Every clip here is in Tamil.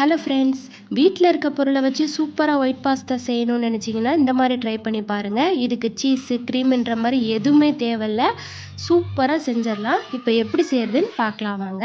ஹலோ ஃப்ரெண்ட்ஸ் வீட்டில் இருக்க பொருளை வச்சு சூப்பராக ஒயிட் பாஸ்தா செய்யணும்னு நினச்சிங்கன்னா இந்த மாதிரி ட்ரை பண்ணி பாருங்கள் இதுக்கு சீஸு க்ரீம்ன்ற மாதிரி எதுவுமே தேவையில்ல. சூப்பராக செஞ்சிடலாம். இப்போ எப்படி செய்கிறதுன்னு பார்க்கலாம் வாங்க.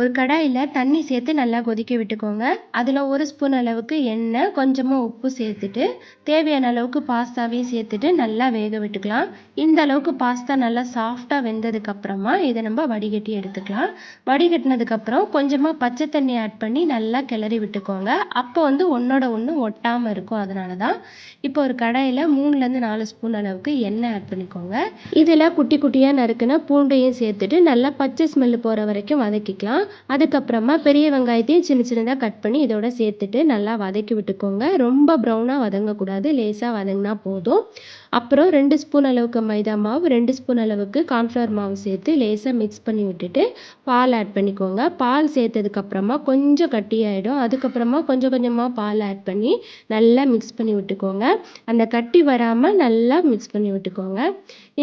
ஒரு கடாயில் தண்ணி சேர்த்து நல்லா கொதிக்க விட்டுக்கோங்க. அதில் ஒரு ஸ்பூன் அளவுக்கு எண்ணெய் கொஞ்சமாக உப்பு சேர்த்துட்டு தேவையான அளவுக்கு பாஸ்தாவையும் சேர்த்துட்டு நல்லா வேக விட்டுக்கலாம். இந்த அளவுக்கு பாஸ்தா நல்லா சாஃப்டாக வெந்ததுக்கப்புறமா இதை நம்ம வடிகட்டி எடுத்துக்கலாம். வடிகட்டினதுக்கப்புறம் கொஞ்சமாக பச்சை தண்ணி ஆட் பண்ணி நல்லா கிளறி விட்டுக்கோங்க. அப்போ வந்து ஒன்றோட ஒன்று ஒட்டாமல் இருக்கும். அதனால தான் இப்போ ஒரு கடாயில் மூணுலேருந்து நாலு ஸ்பூன் அளவுக்கு எண்ணெய் ஆட் பண்ணிக்கோங்க. இதில் குட்டி குட்டியாக நறுக்குன பூண்டையும் சேர்த்துட்டு நல்லா பச்சை ஸ்மெல்லு போகிற வரைக்கும் வதக்கிக்கலாம். அதுக்கப்புறமா பெரிய வெங்காயத்தையும் சின்ன சின்னதாக கட் பண்ணி இதோட சேர்த்துட்டு நல்லா வதக்கி விட்டுக்கோங்க. ரொம்ப ப்ரௌனாக வதங்கக்கூடாது. லேசாக வதங்கினா போதும். அப்புறம் ரெண்டு ஸ்பூன் அளவுக்கு மைதா மாவு ரெண்டு ஸ்பூன் அளவுக்கு கார்ன்ஃப்ளவர் மாவு சேர்த்து லேசாக மிக்ஸ் பண்ணி விட்டுட்டு பால் ஆட் பண்ணிக்கோங்க. பால் சேர்த்ததுக்கப்புறமா கொஞ்சம் கட்டியாயிடும். அதுக்கப்புறமா கொஞ்சம் கொஞ்சமாக பால் ஆட் பண்ணி நல்லா மிக்ஸ் பண்ணி விட்டுக்கோங்க. அந்த கட்டி வராமல் நல்லா மிக்ஸ் பண்ணி விட்டுக்கோங்க.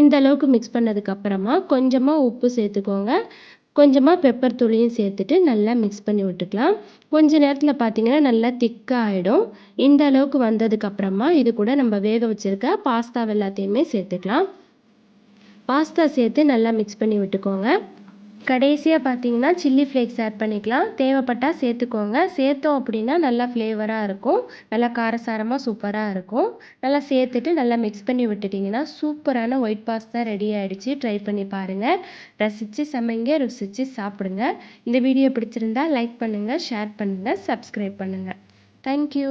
இந்த அளவுக்கு மிக்ஸ் பண்ணதுக்கப்புறமா கொஞ்சமாக உப்பு சேர்த்துக்கோங்க. கொஞ்சமாக பெப்பர் தூளையும் சேர்த்துட்டு நல்லா மிக்ஸ் பண்ணி விட்டுக்கலாம். கொஞ்ச நேரத்தில் பார்த்தீங்கன்னா நல்லா திக்காக ஆகிடும் இந்த அளவுக்கு வந்ததுக்கப்புறமா இது கூட நம்ம வேக வச்சுருக்க பாஸ்தாவை எல்லாத்தையுமே சேர்த்துக்கலாம். பாஸ்தா சேர்த்து நல்லா மிக்ஸ் பண்ணி விட்டுக்கோங்க. கடைசியாக பார்த்தீங்கன்னா சில்லி ஃப்ளேக்ஸ் ஆட் பண்ணிக்கலாம். தேவைப்பட்டால் சேர்த்துக்கோங்க. சேர்த்தோம் அப்படின்னா நல்லா ஃப்ளேவராக இருக்கும். நல்லா காரசாரமாக சூப்பராக இருக்கும். நல்லா சேர்த்துட்டு நல்லா மிக்ஸ் பண்ணி விட்டுட்டிங்கன்னா சூப்பரான ஒயிட் பாஸ்தா ரெடி ஆகிடுச்சு ட்ரை பண்ணி பாருங்கள் ரசித்து சமைங்க ருசித்து சாப்பிடுங்க. இந்த வீடியோ பிடிச்சிருந்தா லைக் பண்ணுங்கள் ஷேர் பண்ணுங்கள் சப்ஸ்கிரைப் பண்ணுங்கள் தேங்க்யூ